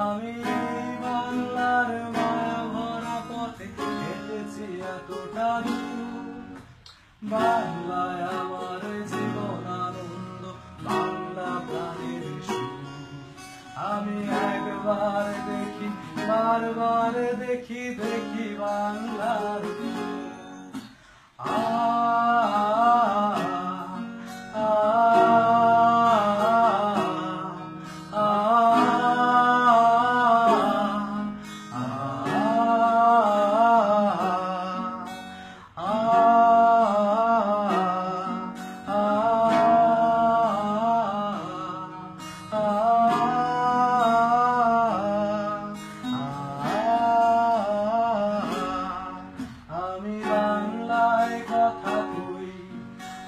আমি বাংলার মায়া ভরা পথে হেঁটেছি এতটা দূর বাংলায় আমার জীবন আনন্দ, বাংলা প্রাণের আমি একবার দেখি, বারবার দেখি দেখি বাংলার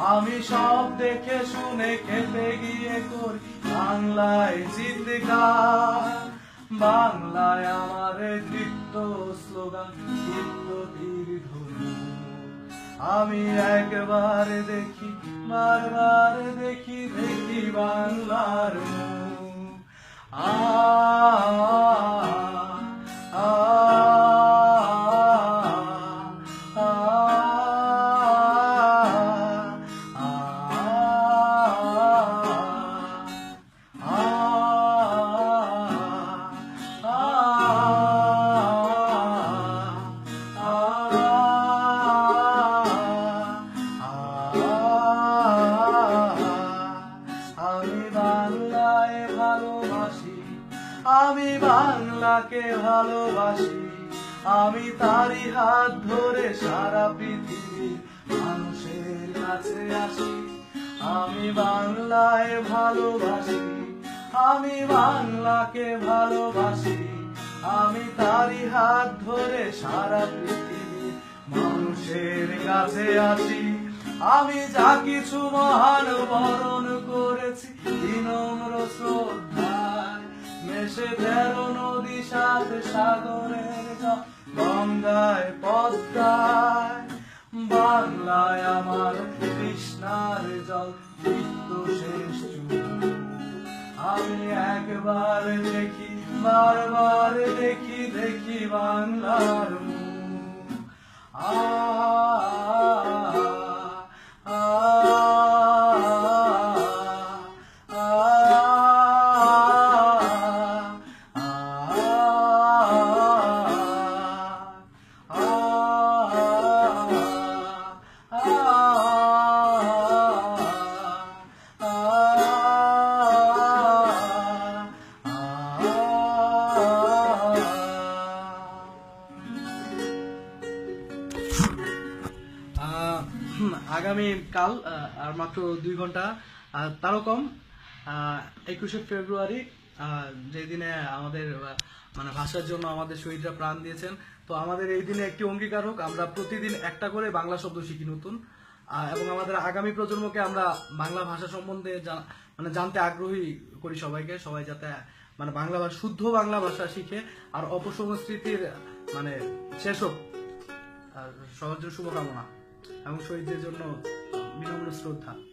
আমি সব দেখে শুনে খেতে গিয়ে করি বাংলায় চিৎকার বাংলায় আমার নৃত্য স্লোগান তীর ধনু আমি একবার দেখি বারবার দেখি দেখি বাংলার মুখ। আ, বাংলাকে ভালোবাসি। আমি তারই হাত ধরে সারা পৃথিবীর মানুষের কাছে আসি। আমি বাংলায় ভালোবাসি। আমি বাংলাকে ভালোবাসি। আমি তারই হাত ধরে সারা পৃথিবীর মানুষের কাছে আসি। আমি যা কিছু মহান বরণ করেছি, বিনম্র শ্রদ্ধায় মেশে তেরো নদী সাত সাগরের গঙ্গায় পদ্মায় বাংলায় আমার কৃষ্ণার জল নিত্য শেষ আমি একবার দেখি বারবার দেখি দেখি বাংলার মুখ। আ, আগামী কাল আর মাত্র দুই ঘণ্টা তারও কম একুশে ফেব্রুয়ারি যেদিনে আমাদের মানে ভাষার জন্য আমাদের শহীদরা প্রাণ দিয়েছেন। তো আমাদের এই দিনে একটি অঙ্গীকার হোক, আমরা প্রতিদিন একটা করে বাংলা শব্দ শিখি নতুন এবং আমাদের আগামী প্রজন্মকে আমরা বাংলা ভাষা সম্বন্ধে মানে জানতে আগ্রহী করি সবাইকে, সবাই যাতে মানে বাংলা ভাষা, শুদ্ধ বাংলা ভাষা শিখে, আর অপসংস্কৃতির মানে শেষ হোক, আর শুভকামনা। এবং শহীদদের জন্য বিনম্র শ্রদ্ধা।